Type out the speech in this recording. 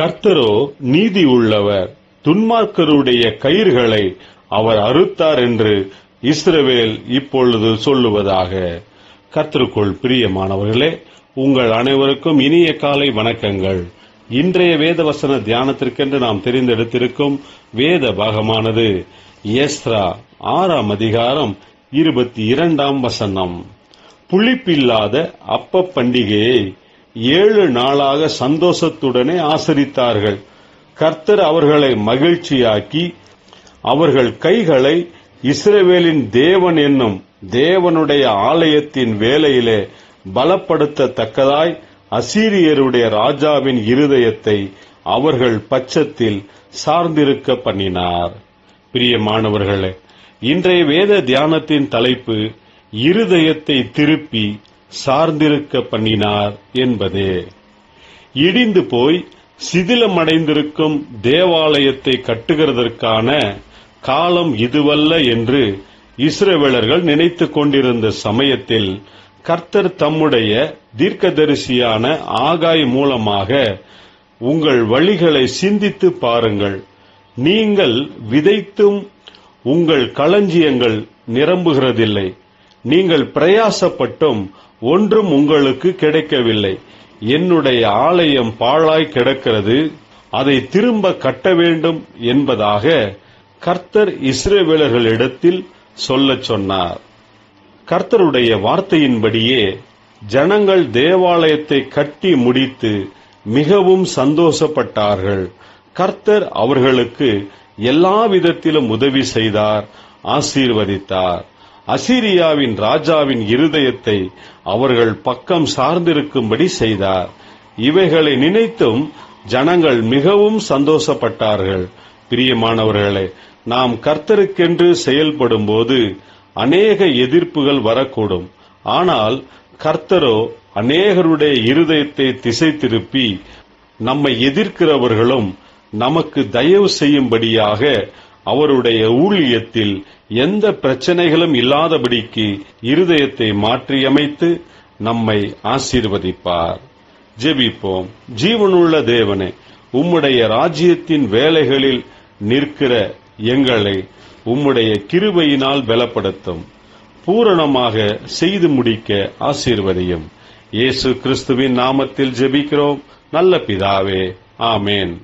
கர்த்தரோ நீதி உள்ளவர் துன்மார்க்கருடைய கயிறுகளை அவர் அறுத்தார் என்று இஸ்ரவேல் இப்பொழுது சொல்லுவதாக. கர்த்தருக்குள் பிரியமானவர்களே உங்கள் அனைவருக்கும் இனிய காலை வணக்கங்கள். இன்றைய வேத வசன தியானத்திற்கென்று நாம் தெரிந்தெடுத்திருக்கும் வேத பாகமானது எஸ்ரா ஆறாம் அதிகாரம் இருபத்தி இரண்டாம் வசனம். புளிப்பில்லாத அப்ப பண்டிகையை ஏழு நாளாக சந்தோஷத்துடனே ஆசரித்தார்கள். கர்த்தர் அவர்களை மகிழ்ச்சியாக்கி அவர்கள் கைகளை இஸ்ரவேலின் தேவன் என்னும் தேவனுடைய ஆலயத்தின் வேலையிலே பலப்படுத்தத்தக்கதாய் அசீரியருடைய ராஜாவின் இருதயத்தை அவர்கள் பட்சத்தில் சார்ந்திருக்க பண்ணினார். பிரியமானவர்களே இன்றைய வேத தியானத்தின் தலைப்பு இருதயத்தை திருப்பி சார்ந்திருக்க பண்ணினார் என்பதே. இடிந்து போய் சிதிலமடைந்திருக்கும் தேவாலயத்தை கட்டுகிறதற்கான காலம் இதுவல்ல என்று இஸ்ரவேலர்கள் நினைத்துக் கொண்டிருந்த சமயத்தில் கர்த்தர் தம்முடைய தீர்க்கதரிசியான ஆகாய் மூலமாக உங்கள் வழிகளை சிந்தித்து பாருங்கள். நீங்கள் விதைத்தும் உங்கள் களஞ்சியங்கள் நிரம்புகிறதில்லை. நீங்கள் பிரயாசப்பட்டும் ஒன்றும் உங்களுக்கு கிடைக்கவில்லை. என்னுடைய ஆலயம் பாழாய் கிடக்கிறது. அதை திரும்ப கட்ட வேண்டும் என்பதாக கர்த்தர் இஸ்ரேவேலர்களிடத்தில் சொல்லச் சொன்னார். கர்த்தருடைய வார்த்தையின்படியே ஜனங்கள் தேவாலயத்தை கட்டி முடித்து மிகவும் சந்தோஷப்பட்டார்கள். கர்த்தர் அவர்களுக்கு எல்லா விதத்திலும் உதவி செய்தார் ஆசீர்வதித்தார். அசீரியாவின் ராஜாவின் இருதயத்தை அவர்கள் பக்கம் சார்ந்திருக்கும்படி செய்தார். இவைகளை நினைத்தும் ஜனங்கள் மிகவும் சந்தோஷப்பட்டார்கள். பிரியமானவர்களே நாம் கர்த்தருக்கென்று செயல்படும் போது அநேக எதிர்ப்புகள் வரக்கூடும். ஆனால் கர்த்தரோ அநேகருடைய இருதயத்தை திசை திருப்பி நம்மை எதிர்க்கிறவர்களும் நமக்கு தயவு செய்யும்படியாக அவருடைய ஊழியத்தில் எந்த பிரச்சனைகளும் இல்லாதபடிக்கு இருதயத்தை மாற்றியமைத்து நம்மை ஆசீர்வதிப்பார். ஜெபிப்போம். ஜீவனுள்ள தேவனே உம்முடைய ராஜ்யத்தின் வேலைகளில் நிற்கிற எங்களை உம்முடைய கிருபையினால் பலப்படுத்தும். பூரணமாக செய்து முடிக்க ஆசீர்வதியும். இயேசு கிறிஸ்துவின் நாமத்தில் ஜெபிக்கிறோம். நல்ல பிதாவே ஆமேன்.